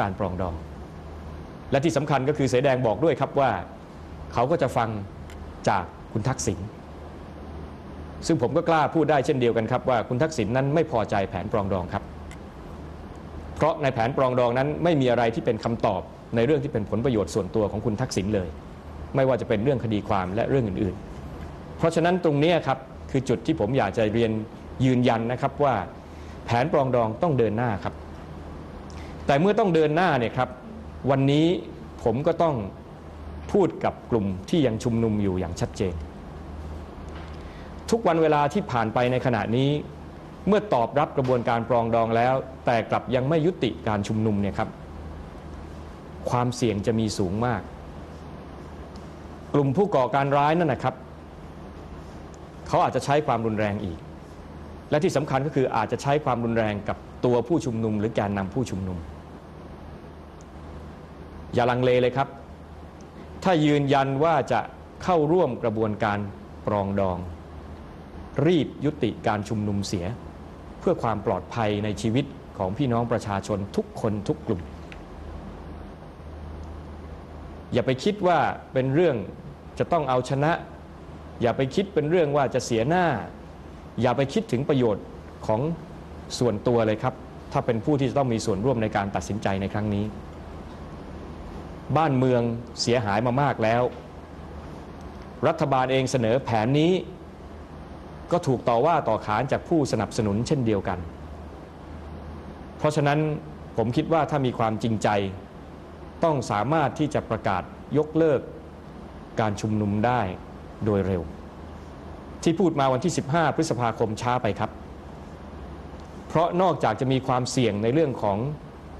การปรองดอง และที่สำคัญก็คือเสแดงบอกด้วยครับว่า เขาก็จะฟังจากคุณทักษิณซึ่งผมก็กล้าพูดได้เช่นเดียวกันครับว่าคุณทักษิณนนั้นไม่พอใจแผนปรองดองครับ เพราะในแผนปรองดองนั้นไม่มีอะไรที่เป็นคำตอบในเรื่องที่เป็นผลประโยชน์ส่วนตัวของคุณทักษิณเลย ไม่ว่าจะเป็นเรื่องคดีความและเรื่องอื่น ๆ เพราะฉะนั้นตรงนี้ครับคือจุดที่ผมอยากจะเรียนยืนยันนะครับว่าแผนปรองดองต้องเดินหน้าครับ แต่เมื่อต้องเดินหน้าเนี่ยครับ วันนี้ผมก็ต้องพูดกับกลุ่มที่ยังชุมนุมอยู่อย่างชัดเจน ทุกวันเวลาที่ผ่านไปในขณะนี้ เมื่อตอบรับกระบวนการปรองดองแล้ว แต่กลับยังไม่ยุติการชุมนุมเนี่ยครับ ความเสี่ยงจะมีสูงมาก กลุ่มผู้ก่อการร้ายนั่นนะครับ เขาอาจจะใช้ความรุนแรงอีก และที่สำคัญก็คืออาจจะใช้ความรุนแรงกับตัวผู้ชุมนุม หรือแกนนำผู้ชุมนุม อย่าลังเลเลยครับ ถ้ายืนยันว่าจะเข้าร่วมกระบวนการปรองดอง รีบยุติการชุมนุมเสีย เพื่อความปลอดภัยในชีวิตของพี่น้องประชาชนทุกคนทุกกลุ่ม อย่าไปคิดว่าเป็นเรื่องจะต้องเอาชนะ อย่าไปคิดเป็นเรื่องว่าจะเสียหน้า อย่าไปคิดถึงประโยชน์ของส่วนตัวเลยครับ ถ้าเป็นผู้ที่จะต้องมีส่วนร่วมในการตัดสินใจในครั้งนี้ บ้านเมืองเสียหายมามากแล้ว รัฐบาลเองเสนอแผนนี้ ก็ถูกต่อว่าต่อขานจากผู้สนับสนุนเช่นเดียวกัน เพราะฉะนั้นผมคิดว่าถ้ามีความจริงใจ ต้องสามารถที่จะประกาศยกเลิกการชุมนุมได้โดยเร็ว ที่พูดมาวันที่ 15 พฤษภาคมช้าไปครับ เพราะนอกจากจะมีความเสี่ยงในเรื่องของ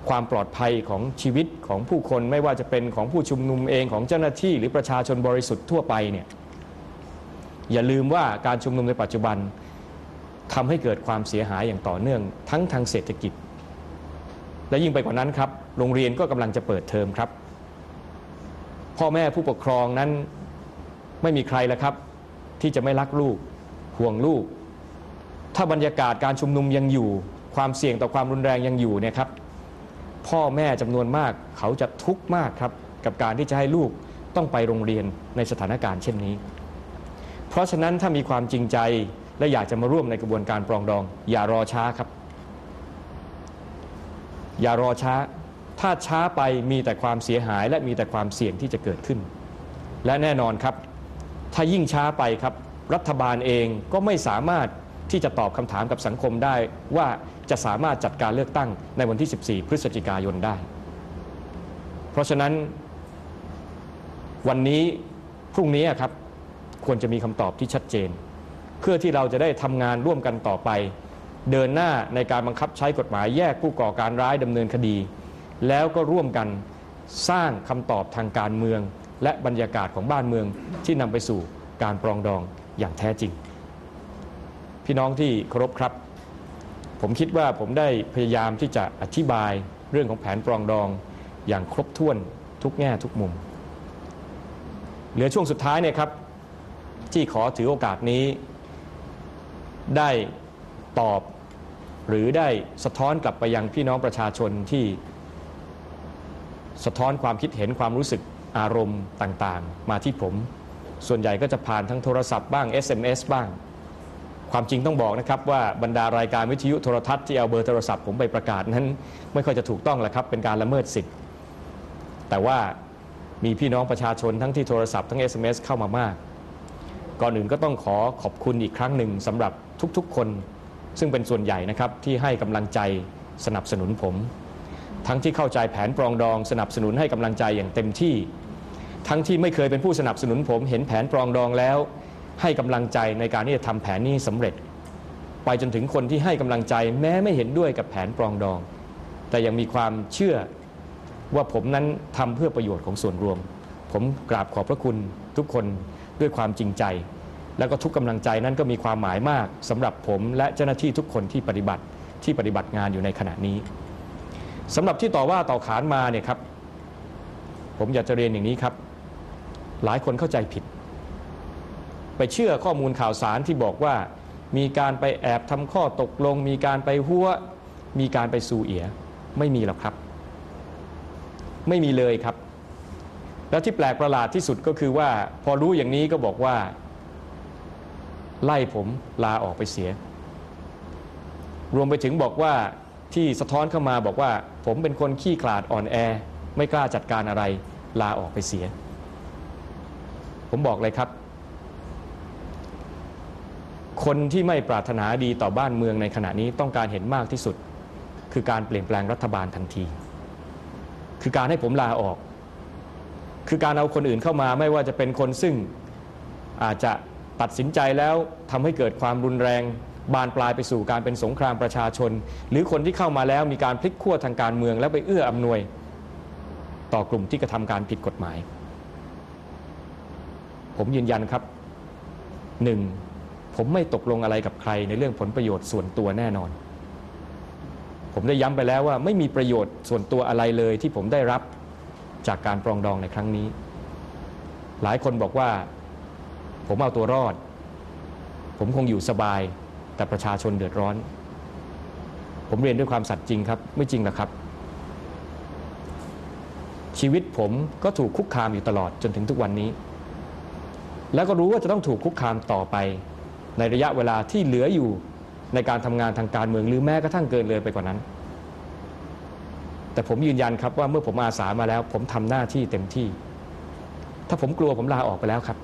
ความปลอดภัยของชีวิตของผู้คนไม่ว่าจะเป็นของผู้ชุมนุมเองของเจ้าหน้าที่หรือประชาชนบริสุทธิ์ทั่วไปเนี่ยอย่าลืมว่าการชุมนุมในปัจจุบันทำให้เกิดความเสียหายอย่างต่อเนื่อง ทั้งทางเศรษฐกิจ และยิ่งไปกว่านั้นครับ โรงเรียนก็กำลังจะเปิดเทอมครับ พ่อแม่ผู้ปกครองนั้นไม่มีใครแล้วครับ ที่จะไม่รักลูกห่วงลูก ถ้าบรรยากาศการชุมนุมยังอยู่ ความเสี่ยงต่อความรุนแรงยังอยู่เนี่ยครับ พ่อแม่จำนวนมาก เขาจะทุกข์มากครับ กับการที่จะให้ลูกต้องไปโรงเรียนในสถานการณ์เช่นนี้ เพราะฉะนั้นถ้ามีความจริงใจและอยากจะมาร่วมในกระบวนการปรองดอง อย่ารอช้าครับ อย่ารอช้า ถ้าช้าไปมีแต่ความเสียหาย และมีแต่ความเสี่ยงที่จะเกิดขึ้น และแน่นอนครับ ถ้ายิ่งช้าไปครับ รัฐบาลเองก็ไม่สามารถที่จะตอบคำถามกับสังคมได้ว่า จะสามารถจัดการเลือกตั้งในวันที่ 14 พฤศจิกายนได้ เพราะฉะนั้นวันนี้พรุ่งนี้ครับควรจะมีคำตอบที่ชัดเจน เพื่อที่เราจะได้ทำงานร่วมกันต่อไป เดินหน้าในการบังคับใช้กฎหมายแยกผู้ก่อการร้ายดำเนินคดี แล้วก็ร่วมกันสร้างคำตอบทางการเมือง และบรรยากาศของบ้านเมืองที่นำไปสู่การปรองดองอย่างแท้จริง พี่น้องที่เคารพครับ ผมคิดว่าผมได้พยายามที่จะอธิบายเรื่องของแผนปรองดองอย่างครบถ้วนทุกแง่ทุกมุม เหลือช่วงสุดท้ายเนี่ยครับ ที่ขอถือโอกาสนี้ ได้ตอบหรือได้สะท้อนกลับไปยังพี่น้องประชาชนที่สะท้อนความคิดเห็นความรู้สึกอารมณ์ต่างๆ มาที่ผม ส่วนใหญ่ก็จะผ่านทั้งโทรศัพท์บ้าง SMS บ้าง ความจริงต้องบอกนะครับว่าบรรดารายการวิทยุโทรทัศน์ที่เอาเบอร์โทรศัพท์ผมไปประกาศนั้น ไม่ค่อยจะถูกต้องแหละครับเป็นการละเมิดสิทธิ์ แต่ว่ามีพี่น้องประชาชนทั้งที่โทรศัพท์ทั้ง SMS เข้ามามาก ก่อนอื่นก็ต้องขอขอบคุณอีกครั้งหนึ่งสำหรับทุกๆคน ซึ่งเป็นส่วนใหญ่นะครับที่ให้กำลังใจสนับสนุนผม ทั้งที่เข้าใจแผนปรองดองสนับสนุนให้กำลังใจอย่างเต็มที่ ทั้งที่ไม่เคยเป็นผู้สนับสนุนผมเห็นแผนปรองดองแล้ว ให้กำลังใจในการที่จะทำแผนนี้สำเร็จ ไปจนถึงคนที่ให้กำลังใจแม้ไม่เห็นด้วยกับแผนปรองดอง แต่ยังมีความเชื่อว่าผมนั้นทำเพื่อประโยชน์ของส่วนรวม ผมกราบขอบพระคุณทุกคนด้วยความจริงใจ แล้วก็ทุกกำลังใจนั้นก็มีความหมายมากสำหรับผมและเจ้าหน้าที่ทุกคนที่ปฏิบัติที่ปฏิบัติงานอยู่ในขณะนี้สำหรับที่ต่อว่าต่อขานมาเนี่ยครับ ผมอยากจะเรียนอย่างนี้ครับ หลายคนเข้าใจผิด ไปเชื่อข้อมูลข่าวสารที่บอกว่า มีการไปแอบทำข้อตกลง มีการไปหัว มีการไปซูเอีย ไม่มีหรอกครับ ไม่มีเลยครับ แล้วที่แปลกประหลาดที่สุดก็คือว่า พอรู้อย่างนี้ก็บอกว่า ไล่ผมลาออกไปเสีย รวมไปถึงบอกว่าที่สะท้อนเข้ามาบอกว่า ผมเป็นคนขี้ขลาดอ่อนแอ ไม่กล้าจัดการอะไร ลาออกไปเสีย ผมบอกเลยครับ คนที่ไม่ปรารถนาดีต่อบ้านเมืองในขณะนี้ต้องการเห็นมากที่สุด คือการเปลี่ยนแปลงรัฐบาลทันที คือการให้ผมลาออก คือการเอาคนอื่นเข้ามาไม่ว่าจะเป็นคนซึ่งอาจจะตัดสินใจแล้วทำให้เกิดความรุนแรง บานปลายไปสู่การเป็นสงครามประชาชน หรือคนที่เข้ามาแล้วมีการพลิกขั้วทางการเมือง แล้วไปเอื้ออำนวย ต่อกลุ่มที่กระทำการผิดกฎหมาย ผมยืนยันครับหนึ่ง ผมไม่ตกลงอะไรกับใครในเรื่องผลประโยชน์ส่วนตัวแน่นอน ผมได้ย้ำไปแล้วว่าไม่มีประโยชน์ส่วนตัวอะไรเลยที่ผมได้รับจากการปรองดองในครั้งนี้ หลายคนบอกว่า ผมเอาตัวรอด ผมคงอยู่สบาย แต่ประชาชนเดือดร้อน ผมเรียนด้วยความสัตย์จริงครับ ไม่จริงหรอกครับ ชีวิตผมก็ถูกคุกคามอยู่ตลอดจนถึงทุกวันนี้ แล้วก็รู้ว่าจะต้องถูกคุกคามต่อไป ในระยะเวลาที่เหลืออยู่ในการทำงานทางการเมืองหรือแม้กระทั่งเกินเลยไปกว่านั้น แต่ผมยืนยันครับว่าเมื่อผมอาสามาแล้ว ผมทำหน้าที่เต็มที่ ถ้าผมกลัวผมลาออกไปแล้วครับ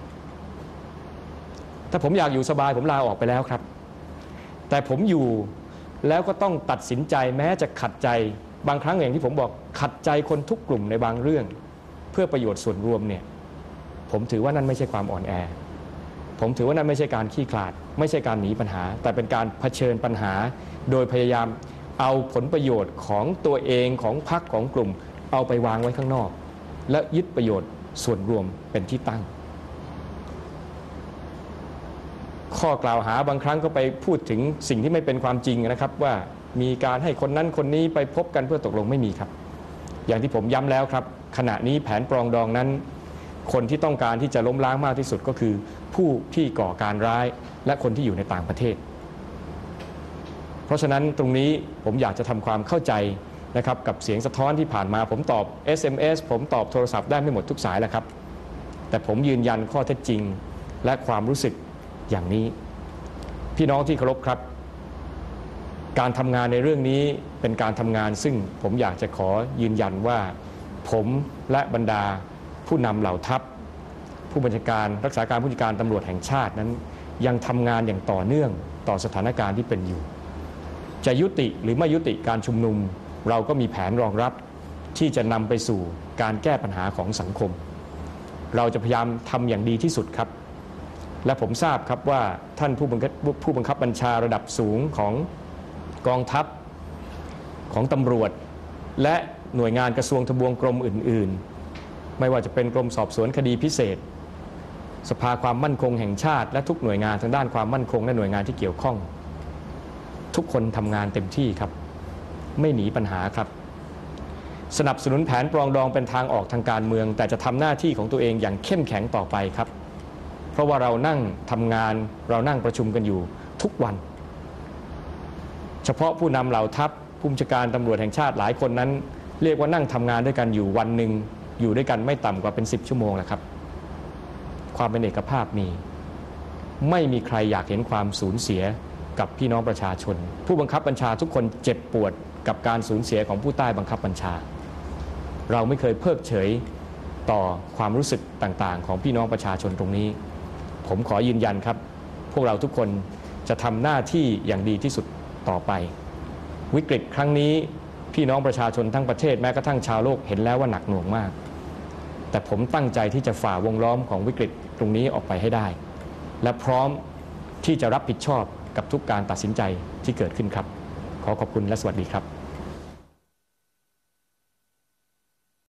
ถ้าผมอยากอยู่สบายผมลาออกไปแล้วครับ แต่ผมอยู่แล้วก็ต้องตัดสินใจแม้จะขัดใจบางครั้งอย่างที่ผมบอกขัดใจคนทุกกลุ่มในบางเรื่อง เพื่อประโยชน์ส่วนรวมเนี่ยผมถือว่านั่นไม่ใช่ความอ่อนแอ ผมถือว่านั่นไม่ใช่การขี้ขลาด ไม่ใช่การหนีปัญหา แต่เป็นการเผชิญปัญหา โดยพยายามเอาผลประโยชน์ของตัวเองของพรรคของกลุ่ม เอาไปวางไว้ข้างนอก และยึดประโยชน์ส่วนรวมเป็นที่ตั้ง ข้อกล่าวหาบางครั้งก็ไปพูดถึงสิ่งที่ไม่เป็นความจริงนะครับว่ามีการให้คนนั้นคนนี้ไปพบกันเพื่อตกลงไม่มีครับ อย่างที่ผมย้ำแล้วครับ ขณะนี้แผนปรองดองนั้น คนที่ต้องการที่จะล้มล้างมากที่สุดก็คือ ผู้ที่ก่อการร้ายและคนที่อยู่ในต่างประเทศ เพราะฉะนั้นตรงนี้ผมอยากจะทำความเข้าใจนะครับกับเสียงสะท้อนที่ผ่านมาผมตอบ SMS ผมตอบโทรศัพท์ได้ไม่หมดทุกสายแล้วครับ แต่ผมยืนยันข้อเท็จจริง และความรู้สึกอย่างนี้ พี่น้องที่เคารพครับ การทำงานในเรื่องนี้เป็นการทำงานซึ่งผมอยากจะขอยืนยันว่า ผมและบรรดาผู้นำเหล่าทัพ ผู้บัญชาการรักษาการผู้จัดการตำรวจแห่งชาตินั้น ยังทำงานอย่างต่อเนื่องต่อสถานการณ์ที่เป็นอยู่ จะยุติหรือไม่ยุติการชุมนุม เราก็มีแผนรองรับที่จะนำไปสู่การแก้ปัญหาของสังคม เราจะพยายามทำอย่างดีที่สุดครับ และผมทราบครับว่าท่านผู้บังคับผู้บังคับบัญชาระดับสูงของกองทัพของตำรวจ และหน่วยงานกระทรวงทบวงกรมอื่น ๆ ไม่ว่าจะเป็นกรมสอบสวนคดีพิเศษ สภาความมั่นคงแห่งชาติ และทุกหน่วยงานทางด้านความมั่นคงและหน่วยงานที่เกี่ยวข้อง ทุกคนทำงานเต็มที่ครับ ไม่หนีปัญหาครับ สนับสนุนแผนปรองดองเป็นทางออกทางการเมือง แต่จะทำหน้าที่ของตัวเองอย่างเข้มแข็งต่อไปครับ เพราะว่าเรานั่งทำงานเรานั่งประชุมกันอยู่ทุกวัน เฉพาะผู้นำเหล่าทัพผู้บัญชาการตำรวจแห่งชาติหลายคนนั้น เรียกว่านั่งทำงานด้วยกันอยู่วันหนึ่งอยู่ด้วยกันไม่ต่ำกว่าเป็น 10 ชั่วโมงแหละครับ ความเป็นเอกภาพมี ไม่มีใครอยากเห็นความสูญเสียกับพี่น้องประชาชน ผู้บังคับบัญชาทุกคนเจ็บปวดกับการสูญเสียของผู้ใต้บังคับบัญชา เราไม่เคยเพิกเฉยต่อความรู้สึกต่างๆ ของพี่น้องประชาชนตรงนี้ ผมขอยืนยันครับ พวกเราทุกคนจะทำหน้าที่อย่างดีที่สุดต่อไป วิกฤตครั้งนี้พี่น้องประชาชนทั้งประเทศแม้กระทั่งชาวโลกเห็นแล้วว่าหนักหน่วงมาก แต่ผมตั้งใจที่จะฝ่าวงล้อมของวิกฤตตรงนี้ออกไปให้ได้ และพร้อมที่จะรับผิดชอบกับทุกการตัดสินใจที่เกิดขึ้นครับ ขอขอบคุณและสวัสดีครับ